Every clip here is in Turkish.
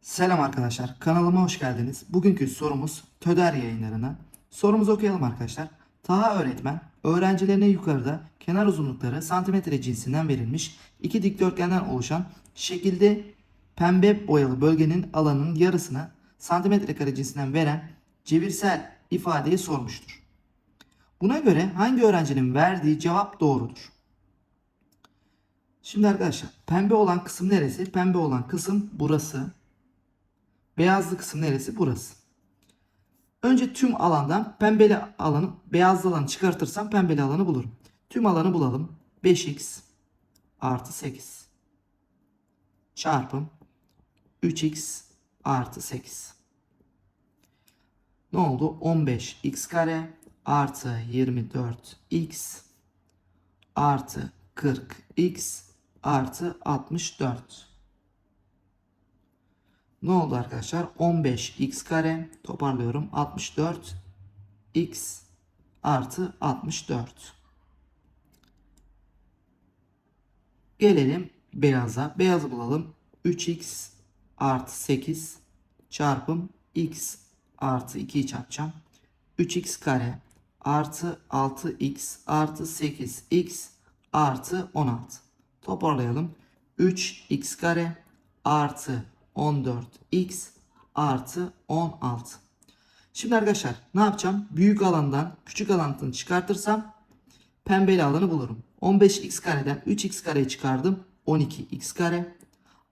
Selam arkadaşlar, kanalıma hoş geldiniz. Bugünkü sorumuz TÖDER yayınlarına. Sorumuzu okuyalım arkadaşlar. Taha öğretmen, öğrencilerine yukarıda kenar uzunlukları santimetre cinsinden verilmiş iki dikdörtgenden oluşan şekilde pembe boyalı bölgenin alanının yarısını santimetre kare cinsinden veren cebirsel ifadeyi sormuştur. Buna göre hangi öğrencinin verdiği cevap doğrudur? Şimdi arkadaşlar pembe olan kısım neresi? Pembe olan kısım burası. Beyazlı kısım neresi? Burası. Önce tüm alandan pembeli alanı, beyazlı alanı çıkartırsam pembeli alanı bulurum. Tüm alanı bulalım. 5x artı 8 çarpım 3x artı 8. Ne oldu? 15x kare artı 24x artı 40x artı 64. Ne oldu arkadaşlar? 15x kare toparlıyorum. 64 x artı 64. Gelelim beyaza. Beyazı bulalım. 3x artı 8 çarpım x artı 2'yi çarpacağım. 3x kare artı 6x artı 8x artı 16. Toparlayalım. 3x kare artı 14x artı 16. Şimdi arkadaşlar ne yapacağım? Büyük alandan küçük alanını çıkartırsam pembeli alanı bulurum. 15x kareden 3x kareyi çıkardım. 12x kare.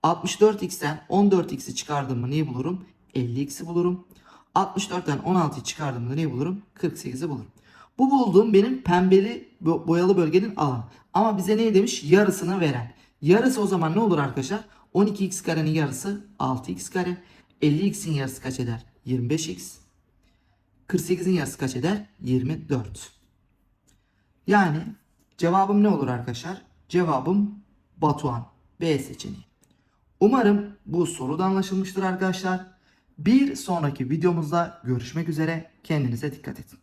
64x'ten 14x'i çıkardım mı neyi bulurum? 50x'i bulurum. 64'ten 16'yı çıkardım mı neyi bulurum? 48'i bulurum. Bu bulduğum benim pembeli bo- boyalı bölgenin alanı. Ama bize ne demiş? Yarısını veren. Yarısı o zaman ne olur arkadaşlar? 12x karenin yarısı 6x kare. 50x'in yarısı kaç eder? 25x. 48'in yarısı kaç eder? 24. Yani cevabım ne olur arkadaşlar? Cevabım Batuhan. B seçeneği. Umarım bu soru da anlaşılmıştır arkadaşlar. Bir sonraki videomuzda görüşmek üzere. Kendinize dikkat edin.